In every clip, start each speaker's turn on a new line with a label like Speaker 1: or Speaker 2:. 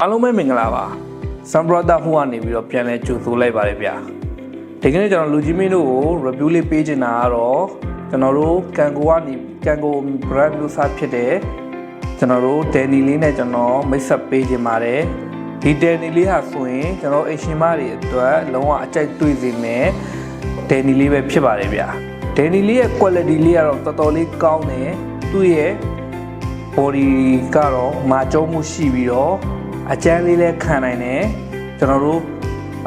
Speaker 1: အားလုံးပဲမင်္ဂလာပါဆမ်ဘရဒါဟိုကနေပြီးတော့ပြန်လဲကြိုဆိုလိုက်ပါတယ်ဗျာဒီကနေ့ကျွန်တော်လူကြီးမင်းတို့ကို review လေးပေးချင်တာကတော့ကျွန်တော်တို့ကန်ကိုကနေကန်ကို brand မျိုးစားဖြစ်တဲ့ကျွန်တော်တို့ဒယ်နီလေးနဲ့ကျွန်တော်မိတ်ဆက်ပေးချင်ပါတယ်ဒီဒယ်နီလေးဟာဆိုရင်ကျွန်တော်အရှင်မတွေအတွက်လုံးဝအကြိုက်တွေ့စေမယ်ဒယ်နီလေးပဲဖြစ်ပါတယ်ဗျာဒယ်နီလေးရဲ့ quality လေးကတော့တော်တော်လေးကောင်းတယ်သူ့ရဲ့ body ကတော့မာကျုံးမှုရှိပြီးတော့ အကျန်းလေးလည်းခံနိုင်တယ်ကျွန်တော်တို့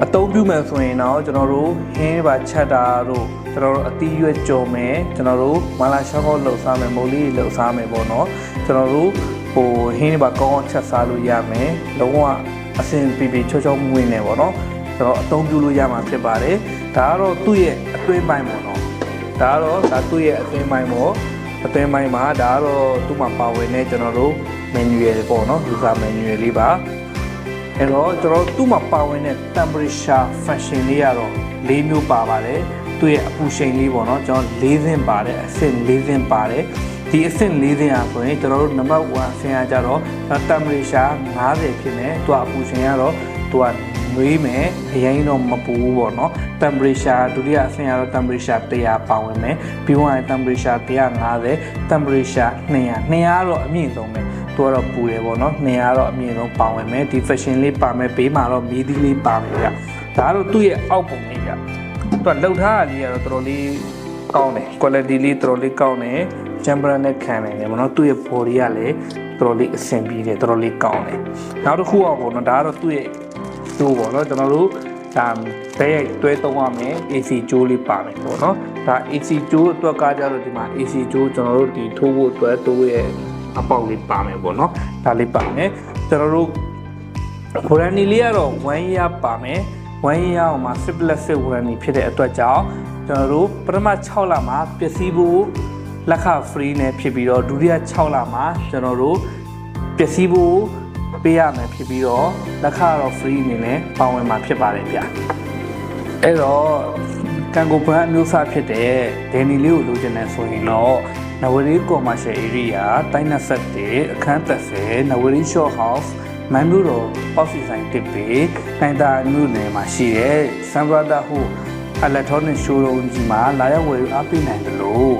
Speaker 1: အသုံးပြုမယ်ဆိုရင်တော့ကျွန်တော်တို့ဟင်းပါချက်တာတို့ကျွန်တော်တို့အသီးရွက်ကြော်မယ်ကျွန်တော်တို့မလာရှောက်ကောက်လှုပ်စားမယ်မိုးလေးလှုပ်စားမယ်ပေါ့နော်ကျွန်တော်တို့ဟိုဟင်းပါကောင်းအောင်ချက်စားလို့ရမယ်လုံးဝအဆင်ပြေပြေချောချောမွေးနေပေါ့နော်ကျွန်တော်အသုံးပြုလို့ရမှာဖြစ်ပါတယ်ဒါကတော့သူ့ရဲ့အတွင်းပိုင်းပေါ့နော်ဒါကတော့ဒါသူ့ရဲ့အတွင်းပိုင်းပေါ့ အသွင်းပိုင်းမှာဒါကတော့သူ့မှာပါဝင်တဲ့ကျွန်တော်တို့ manual ပေါ့နော် user manual လေးပါအဲ့တော့ကျွန်တော်တို့သူ့မှာပါဝင်တဲ့ temperature function လေးကတော့၄မျိုးပါပါတယ်သူ့ရဲ့အပူချိန်လေးပေါ့နော်ကျွန်တော်၄ဆင့်ပါတယ်အဆင့်၄ဆင့်ပါတယ် ဒီအဆင့်၄ဆင့်อ่ะဆိုရင်ကျွန်တော်တို့ number 1အဆင့်ကကြတော့ temperature 50ဖြစ်နေသူကအပူချိန်ကတော့သူကနွေးမယ်အရင်တော့မပူဘူးပေါ့နော် temperature ဒုတိယအဆင့်ကတော့ temperature 100ပါဝင်မယ်ပြီးတော့ temperature 150 temperature 200 200ကတော့အမြင့်ဆုံးပဲသူကတော့ပူတယ်ပေါ့နော်200ကတော့အမြင့်ဆုံးပါဝင်မယ်ဒီ fashion လေးပါမယ်ဘေးမှာတော့မီးသီးလေးပါမယ်ဗျဒါကတော့သူ့ရဲ့အောက်ပုံလေးဗျသူကလှုပ်ထားတာလေးကတော့တော်တော်လေးကောင်းတယ် quality လေးတော်တော်လေးကောင်းတယ် chamber နဲ့ခံနိုင်တယ်ပေါ့နော်သူ့ရဲ့ body ကလည်းတော်တော်လေးအဆင်ပြေတယ်တော်တော်လေးကောင်းတယ်နောက်တစ်ခုอ่ะပေါ့နော်ဒါကတော့သူ့ရဲ့ကျိုးပေါ့နော်ကျွန်တော်တို့ဒါဘဲရိုက်တွဲသုံးရမယ် AC ကျိုးလေးပါမယ်ပေါ့နော်ဒါ AC ကျိုးအတွက်ကကြတော့ဒီမှာ AC ကျိုးကျွန်တော်တို့ဒီထိုးဖို့အတွက်တိုးရဲ့အပေါက်လေးပါမယ်ပေါ့နော်ဒါလေးပါမယ်ကျွန်တော်တို့ဝရန်နီလေးကတော့1 year ပါမယ်1 year အောင်မှာ fitness fit ဝရန်နီဖြစ်တဲ့အတွက်ကြောင့်ကျွန်တော်တို့ပထမ6လမှာပစ္စည်းဖို့ လက်ခ free နဲ့ဖြစ်ပြီးတော့ဒုတိယ6လမှာကျွန်တော်တို့ပစ္စည်းဖို့ပေးရမယ်ဖြစ်ပြီးတော့လက်ခကတော့ free အနေနဲ့ပါဝင်မှာဖြစ်ပါတယ်ဗျအဲ့တော့ကန်ကိုဘရန်အမျိုးအစားဖြစ်တဲ့ဒယ်နီလေးကိုလိုချင်တယ်ဆိုရင်တော့နဝရီ commercial area တိုင်းနဆက်တဲ့အခန်း30နဝရီ short house မန်မျိုးတော်ပေါ့စီဆိုင်တစ်ပေနိုင်တာမြို့နယ်မှာရှိတဲ့စမ်ဘရာဒါဟု electronic showroom ကြီးမှာလာရောက်ဝယ်ယူအားပေးနိုင်တယ်လို့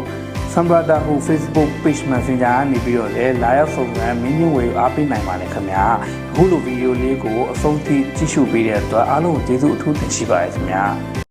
Speaker 1: ဆမ်ဘရာဒါဟို Facebook page Messenger ကနေပြီးတော့လည်းလာရောက်ဆောင်ရန်မင်းမြင့်ဝေအားပေးနိုင်ပါတယ်ခင်ဗျာအခုလိုဗီဒီယိုလေးကိုအဆုံးထိကြည့်ရှုပေးတဲ့အတွက်အားလုံးကိုကျေးဇူးအထူးတင်ရှိပါတယ်ခင်ဗျာ